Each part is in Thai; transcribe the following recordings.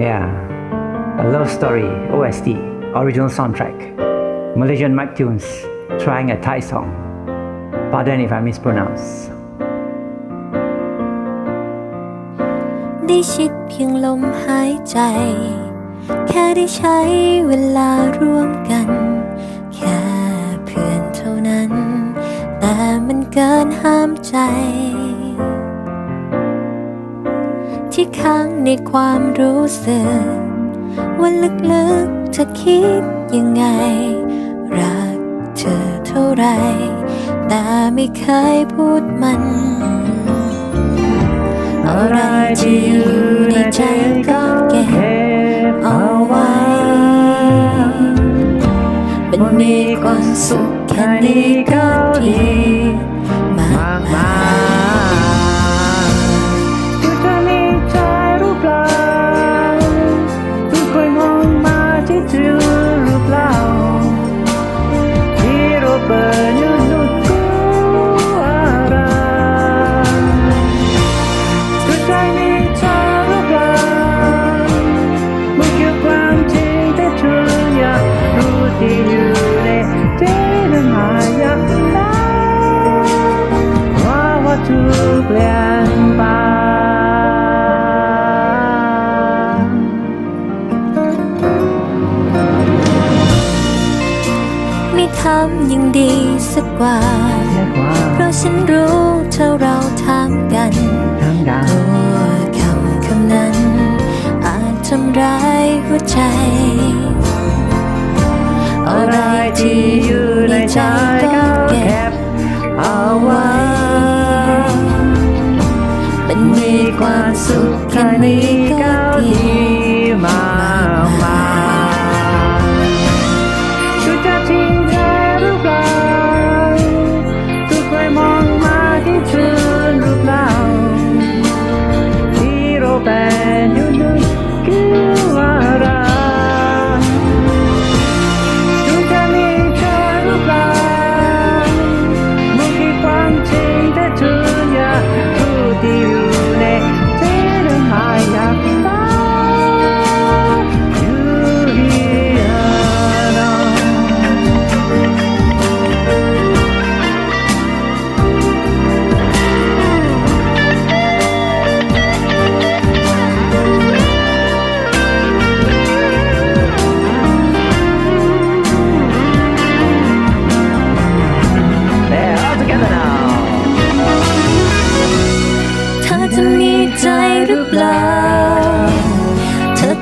Yeah, a love story, OST, original soundtrack. Malaysian Mike Tunes trying a Thai song. Pardon if I mispronounce. ได้ชิดเพียงลมหายใจ แค่ได้ใช้เวลาร่วมกัน แค่เพื่อนเท่านั้น แต่มันเกินห้ามใจ ที่ค้างในความรู้สึก ว่าลึกๆเธอคิดยังไง รักเธอเท่าไร แต่ไม่เคยพูดมัน อะไรที่อยู่ในใจก็เก็บเอาไว้มันมีความสุขแค่นี้ก็ดีำยังดีสักกว่าเรียกว่า เพราะฉันรู้เท่าเราถามกันทั้งดาวตัวคำคำนั้น อาจทำร้ายหัวใจ อะไรที่อยู่ในใจก็เก็บเอาไว้ มันมีความสุขแค่แค่นี้นี้ก็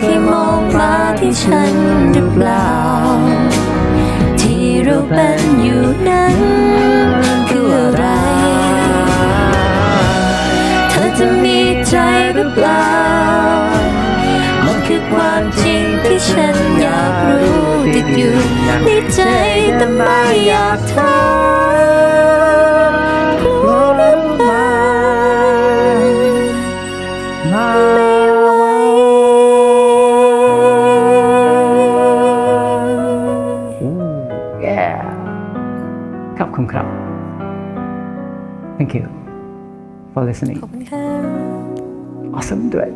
เคยมองมาที่ฉันหรือเปล่า ที่เราเป็นอยู่นั้นคืออะไร เธอจะมีใจหรือเปล่า มันคือความจริงที่ฉันอยากรู้ติดอยู่ในใจแต่ไม่อยากถาม คุณครับ thank you for listening ขอบคุณค่ะ awesome duet